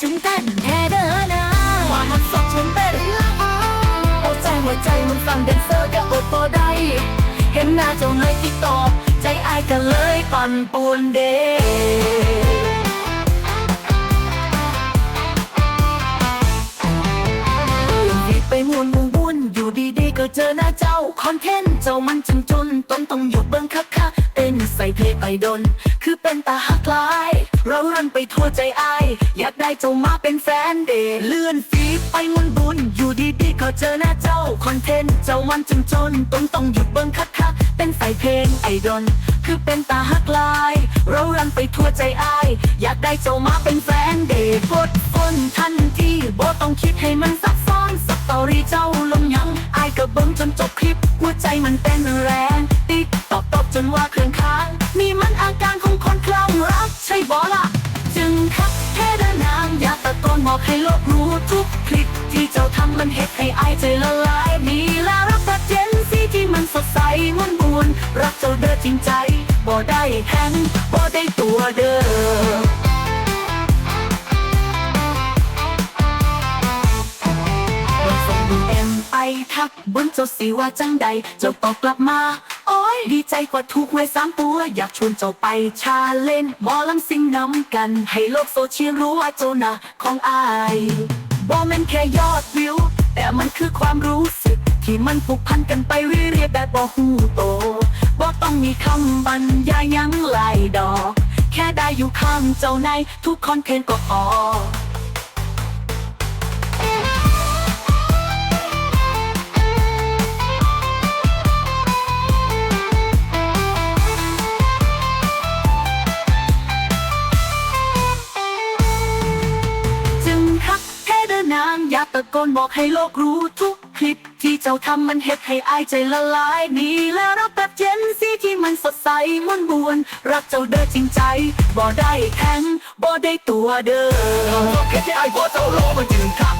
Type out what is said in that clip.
จุงเต้นแค่เดินนะว่ามันสดจุงเต้นโอ้ใจหัวใจมันฟังแดนเซอร์ก็อดบ่ได้เห็นหน้าเจ้าเลยที่ตอบใจอายก็เลยปั่นป่วนเดดีไปมวนมุงวุ่นอยู่ดีๆก็เจอหน้าเจ้าคอนเทนต์เจ้ามันจนจนต้นต้องหยุดเบิ้งคักคักๆเต้นใส่เพลงไปดน คือเป็นตาหักลาย เรารันไปทั่วใจไอยอยากได้เจ้ามาเป็นแฟนเดเลื่อนฟีดไปมวนบุญ อยู่ดีๆก็เจอหน้าเจ้า คอนเทนต์เจ้ามันจนจนต้นต้องหยุดเบิ้งคักคักเป็นใส่เพลงไอดนคือเป็นตาหักลาย เรารันไปทั่วใจไอยอยากได้เจ้ามาเป็นแฟนเดกดฝนทันทีบ่ต้องคิดให้มันซับซ้อนสตอรี่เจ้าลงยังไอายก็เบิ่งจนจบคลิปหัวใจมันเต้นแรง ติ๊กตอบตอบจนว่าคือ บอกให้โลกรู้ทุกคลิปที่เจ้าทำมันเฮ็ดให้อายใจละลายมีแลวรักแบบเจนซีที่มันสดใสมวนบุญรักเจ้าเด้อจริงใจบ่ได้แทงบ่ได้ตัวเด้อเปิดส่งดูเอ็มไปทักบนเจ้าสิว่าจังใด เจ้าตอบกลับมา ดีใจกว่าถูกไว้สามตัว อยากชวนเจ้าไปชาเล่นหมอลำซิงน้ำกัน ให้โลกโซเชียลรู้ว่าเจ้านะของอายบ่แม่นแค่ยอดวิว แต่มันคือความรู้สึก ที่มันผูกพันกันไปเรื่อยๆแบบบ่ฮู้โตบ่ต้องมีคำบรรยายยังหลายดอก แค่ได้อยู่ข้างเจ้าในทุกคอนเทนต์ก็พอ นางอยากตะโกนบอกให้โลกรู้ทุกคลิป ที่เจ้าทำมันเฮ็ดให้อายใจละลายนี่แหละรับแบบเจนซีที่มันสดใสมวนบวน รักเจ้าเด้อจริงใจ บ่ได้แทงบ่ได้ตัวเด้อแค่ที่ไอ้บ่เจ้าโลมันจึงค่า